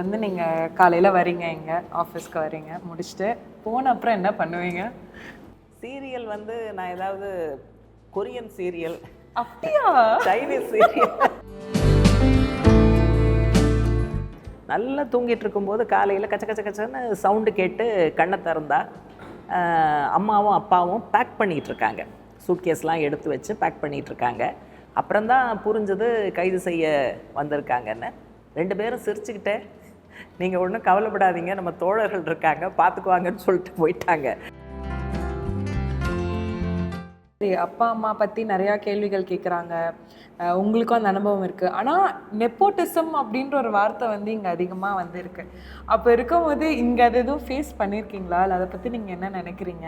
வந்து நீங்கள் காலையில் வரீங்க இங்கே ஆஃபீஸ்க்கு வரீங்க முடிச்சுட்டு போன அப்புறம் என்ன பண்ணுவீங்க? சீரியல் வந்து நான் ஏதாவது கொரியன் சீரியல் அப்படியா? சைனீஸ் சீரியல் நல்லா தூங்கிட்டு இருக்கும்போது காலையில் கச்ச கச்ச கச்சன்னு சவுண்டு கேட்டு கண்ணை திறந்தா அம்மாவும் அப்பாவும் பேக் பண்ணிகிட்டு இருக்காங்க. சூட்கேஸ்லாம் எடுத்து வச்சு பேக் பண்ணிகிட்டு இருக்காங்க. அப்புறம்தான் புரிஞ்சது கைது செய்ய வந்திருக்காங்கன்னு. ரெண்டு பேரும் சிரிச்சுக்கிட்டே நீங்கள் ஒன்றும் கவலைப்படாதீங்க நம்ம தோழர்கள் இருக்காங்க பார்த்துக்குவாங்கன்னு சொல்லிட்டு போயிட்டாங்க. சரி அப்பா அம்மா பற்றி நிறையா கேள்விகள் கேட்குறாங்க உங்களுக்கும் அந்த அனுபவம் இருக்குது ஆனால் நெப்போட்டிசம் அப்படின்ற ஒரு வார்த்தை வந்து இங்கே அதிகமாக வந்து இருக்கு அப்போ இருக்கும்போது இங்கே அது எதுவும் ஃபேஸ் பண்ணியிருக்கீங்களா இல்லை அதை பற்றி நீங்கள் என்ன நினைக்கிறீங்க?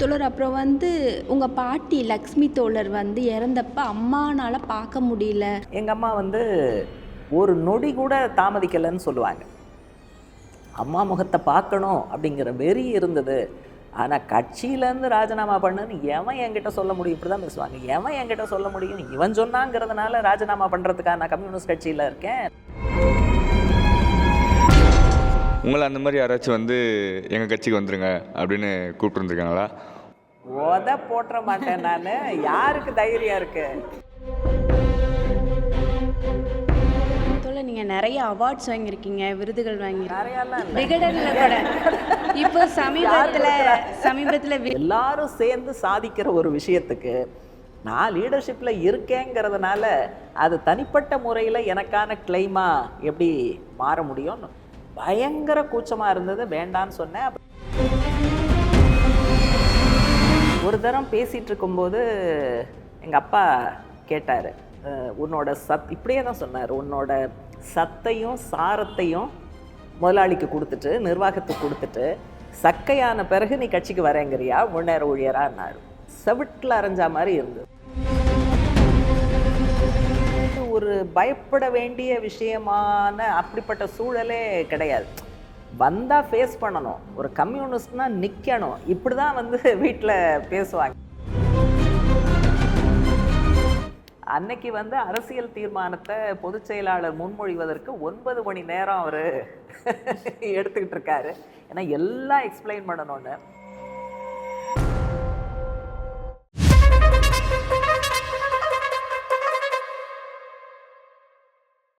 தோழர் அப்புறம் வந்து உங்கள் பாட்டி லக்ஷ்மி தோழர் வந்து இறந்தப்ப அம்மானால பார்க்க முடியல. எங்கள் அம்மா வந்து ஒரு நொடி கூட தாமதிக்கலைன்னு சொல்லுவாங்க. அம்மா முகத்தை பார்க்கணும் அப்படிங்கிற வெறி இருந்தது. ஆனால் கட்சியிலேருந்து ராஜினாமா பண்ணுன்னு எவன் என்கிட்ட சொல்ல முடியும்? இப்படி தான் பேசுவாங்க. எவன் என்கிட்ட சொல்ல முடியும்? இவன் சொன்னாங்கிறதுனால ராஜினாமா பண்ணுறதுக்காக நான் கம்யூனிஸ்ட் கட்சியில் இருக்கேன். உங்களை அந்த மாதிரி யாராச்சும் வந்து எங்கள் கட்சிக்கு வந்துருங்க அப்படின்னு கூப்பிட்டுருந்துருக்காங்களா? உத போட்டுற மாட்டேன் நான். யாருக்கு தைரியம் இருக்கு? நீங்கள் நிறைய அவார்ட்ஸ் வாங்கியிருக்கீங்க விருதுகள் வாங்கியிருக்கீங்க. விகடனில் கூட. இப்போ சமீபத்தில் சமீபத்தில் எல்லாரும் சேர்ந்து சாதிக்கிற ஒரு விஷயத்துக்கு நான் லீடர்ஷிப்பில் இருக்கேங்கிறதுனால அது தனிப்பட்ட முறையில் எனக்கான கிளைமா எப்படி மாற முடியும்னு பயங்கர கூச்சமாக இருந்தது. வேண்டான்னு சொன்னேன். ஒரு தரம் பேசிகிட்டு இருக்கும்போது எங்கள் அப்பா கேட்டார் உன்னோட சத் இப்படியே தான் சொன்னார். உன்னோட சத்தையும் சாரத்தையும் முதலாளிக்கு கொடுத்துட்டு நிர்வாகத்துக்கு கொடுத்துட்டு சக்கையான பிறகு நீ கட்சிக்கு வரேங்கிறியா? முன்னேற ஊழியரான்னாரு. செவிட்டில் அரைஞ்சா மாதிரி இருந்தது. ஒரு பயப்பட வேண்டிய விஷயமான அப்படிப்பட்ட சூழலே கிடையாது. வந்தால் ஃபேஸ் பண்ணணும். ஒரு கம்யூனிஸ்ட்னால் நிற்கணும் இப்படி தான் வந்து வீட்டில் பேசுவாங்க. அன்னைக்கு வந்து அரசியல் தீர்மானத்தை பொதுச் செயலாளர் முன்மொழிவதற்கு ஒன்பது மணி நேரம் அவர் எடுத்துக்கிட்டு இருக்காரு. ஏன்னா எல்லாம் எக்ஸ்பிளைன் பண்ணணும்னு.